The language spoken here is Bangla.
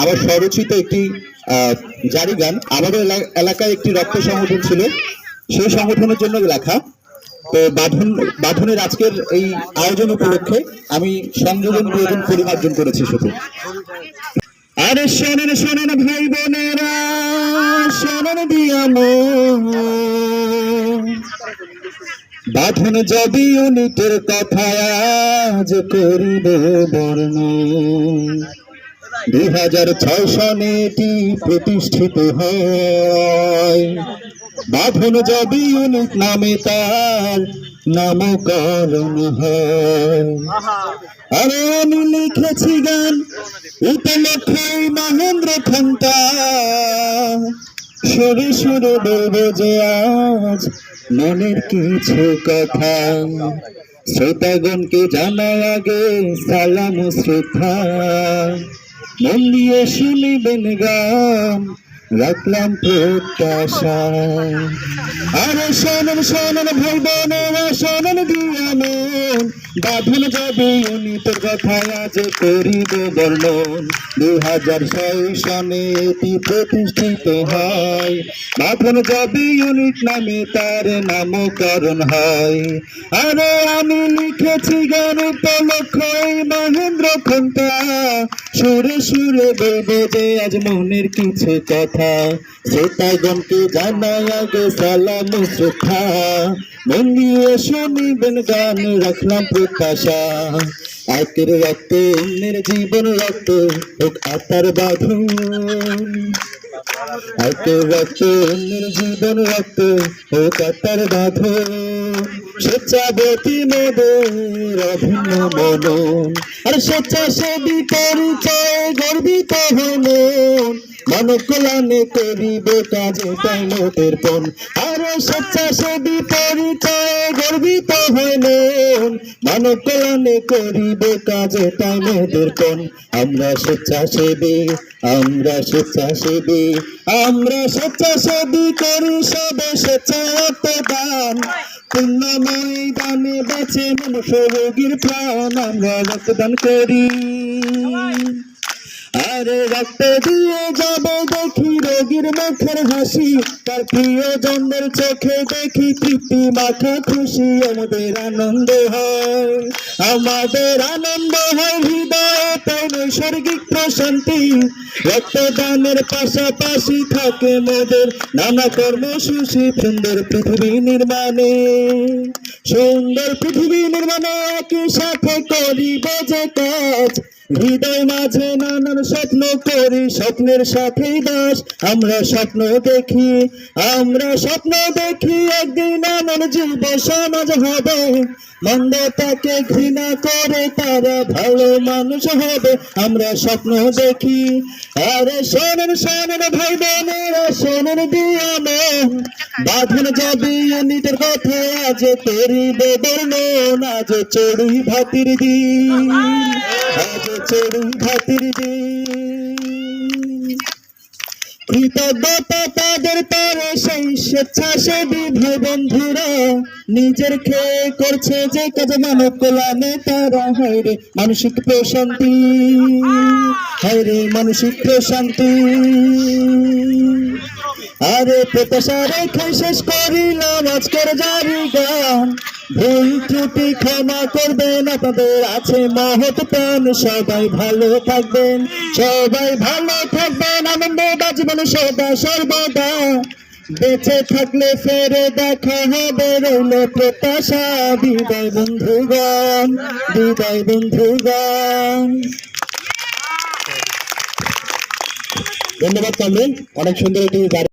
আমার স্বরচিত একটি জারি গান। আমাদের এলাকায় একটি রক্ত সংগঠন ছিল। সেই সংগঠনের জন্য লেখা। তো বাঁধন, বাঁধনের আজকের এই আয়োজন উপলক্ষে আমি সংযোজন প্রয়োজন পরিমার্জন করেছি শুধু। আরে শোনেন শোনেন ভাই বোনেরা। বাঁধন যদি ইউনিটের কথা আজ করিব বর্ণ হাজার ছয় প্রতিষ্ঠিত হয়। বাঁধন ইউনিট নামে তার নামকরণ হয়। আরে আমি লিখেছি গান উপলক্ষে মহেন্দ্র খন্তা সুরে সুরে বলব যে আজ মনের কিছু কথা। শ্রোতাগণকে জানাই আগে সালাম শ্রদ্ধা। মন দিয়ে শুনিবেন গান। রাখলাম প্রত্যাশা আরে শোনেন শোনেন ভাই বোনেরা, শোনেন দিয়া মন বাঁধন যাবে ইউনিটের কথা আজ করিব বর্ণন। দুই হাজার ছয় সনে এটি প্রতিষ্ঠিত হয়। বাঁধন যাবে, ইউনিট নামে তার নামকরণ হয়। আরে আমি লিখেছি গান উপলক্ষ মহেন্দ্র খন্তা। সুরে সুরে বলব যে আজ মনের কিছু কথা শ্রোতাগণকে জানাই আগে সালাম শ্রদ্ধা মন দিয়ে শুনিবেন গান, রাখলাম প্রত্যাশা। একের রক্ত, অন্যের জীবন রক্ত, হোক আতার বাঁধন। একের রক্ত, অন্যের জীবন রক্ত, হোক আতার বাঁধন। স্বেচ্ছাবতী মোদের অভিন্ন মনন। আর স্বেচ্ছাসেবী পরিচয়, গর্বিত হলেন মন কল্যাণে করিব কাজে তাই মোদের পণ। আর স্বেচ্ছাসেবী পরিচয় গর্বিত হলেন মন কল্যাণে করিব কাজে তাই মোদের পণ। আমরা স্বেচ্ছাসেবী আমরা স্বেচ্ছাসেবী আমরা স্বেচ্ছাসেবী করি সবে পুণ্যময় দানে বাঁচে মনুষ্য রোগীর প্রাণ। আমরা রক্তদান করি। আরে রক্ত দিয়ে যাব দেখি রোগীর মুখের হাসি। তার প্রিয় জন্মের চোখে দেখি তৃপ্তি, মাখা খুশি, আমাদের আনন্দ হয়। আমাদের আনন্দ হয় হৃদয়ে নৈসর্গিক প্রশান্তি। রক্তদানের পাশাপাশি থাকে মোদের নানা কর্মসূচি সুন্দর পৃথিবী নির্মাণে। সুন্দর পৃথিবী নির্মাণে একই সাথে করিব যে কাজ। হৃদয় মাঝে নানান স্বপ্ন করি, স্বপ্নের সাথে দাস আমরা স্বপ্ন দেখি, আমরা স্বপ্ন দেখি, একদিন এমন যুব সমাজ হবে। মন্দতাকে ঘৃণা করে, তারা ভালো মানুষ হবে। আমরা স্বপ্ন দেখি, আরে শোনেন শোনেন ভাই বোনেরা শোনেন দিয়ে বাঁধন যাবি নিজের কথা আজ করিব বর্ণন আজ চড়ুই ভাতির দিন। কৃতজ্ঞতা তাদের তারে সেই বন্ধুরা। নিজের খেয়ে করছে যে কাজ মানব কল্যাণে তারা, হয় রে মানসিক প্রশান্তি। হয় রে মানসিক প্রশান্তি। আরে প্রত্যাশা রেখে শেষ করিলাম আজকের জারি গান ভুল ত্রুটি ক্ষমা করবেন, আপনাদের আছে মহৎ প্রাণ, সবাই ভালো থাকবেন, সবাই ভালো থাকবেন, আনন্দ বাজবেন সদা সর্বদা। বেঁচে থাকলে ফেরে দেখা হবে, রইল প্রত্যাশা। বিদায় বন্ধুগণ বিদায় বন্ধুগণ। ধন্যবাদ, কামরুল। অনেক সুন্দর গান।